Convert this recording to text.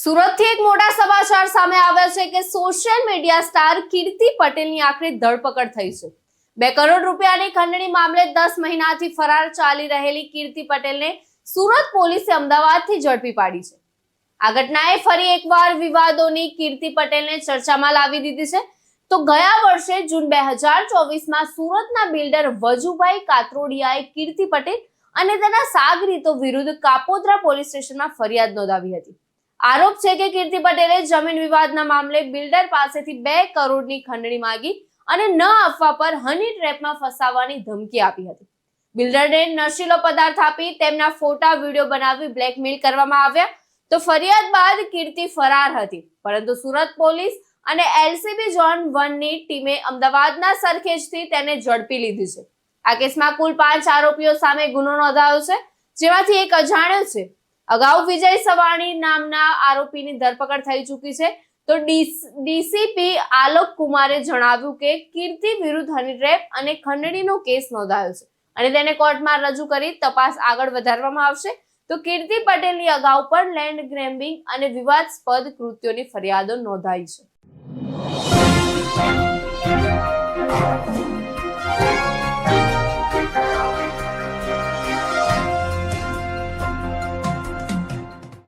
સુરતથી એક મોટા સમાચાર સામે આવ્યા છે કે સોશિયલ મીડિયા સ્ટાર કીર્તિ પટેલની આખરે ધરપકડ થઈ છે. બે કરોડ રૂપિયાની ખંડણી મામલે દસ મહિનાથી ફરાર ચાલી રહેલી કીર્તિ પટેલને સુરત પોલીસે અમદાવાદથી ઝડપી પાડી છે. આ ઘટનાએ ફરી એકવાર વિવાદોની કીર્તિ પટેલને ચર્ચામાં લાવી દીધી છે. તો ગયા વર્ષે જૂન બે હજાર ચોવીસમાં સુરતના બિલ્ડર વજુભાઈ કાત્રોડિયાએ કીર્તિ પટેલ અને તેના સાગરીતો વિરુદ્ધ કાપોદ્રા પોલીસ સ્ટેશનમાં ફરિયાદ નોંધાવી હતી. આરોપ છે કે કીર્તિ પટેલે જમીન વિવાદના મામલે બિલ્ડર પાસેથી બે કરોડની ખંડણી માંગી અને ન આપવા પર હની ટ્રેપમાં ફસાવવાની ધમકી આપી હતી. બિલ્ડરને નશીલો પદાર્થ આપી તેમના ફોટા, વીડિયો બનાવી બ્લેકમેલ કરવામાં આવ્યા. તો ફરિયાદ બાદ કીર્તિ ફરાર હતી. પરંતુ સુરત પોલીસ અને એલસીબી ઝોન વનની ટીમે અમદાવાદના સરખેજથી તેને ઝડપી લીધી છે. આ કેસમાં કુલ પાંચ આરોપીઓ સામે ગુનો નોંધાયો છે, જેમાંથી એક અજાણ્યો છે. અગાઉ વિજય સવાણી નામના આરોપીની ધરપકડ થઈ ચૂકી છે. તો ડીસીપી આલોક કુમારે જણાવ્યું કે કીર્તિ વિરુદ્ધ હની ટ્રેપ અને ખંડણીનો કેસ નોંધાયો છે અને તેને કોર્ટમાં રજૂ કરી તપાસ આગળ વધારવામાં આવશે. તો કીર્તિ પટેલની અગાઉ પણ લેન્ડ ગ્રેમ્બિંગ અને વિવાદસ્પદ કૃત્યોની ફરિયાદો નોંધાઈ છે.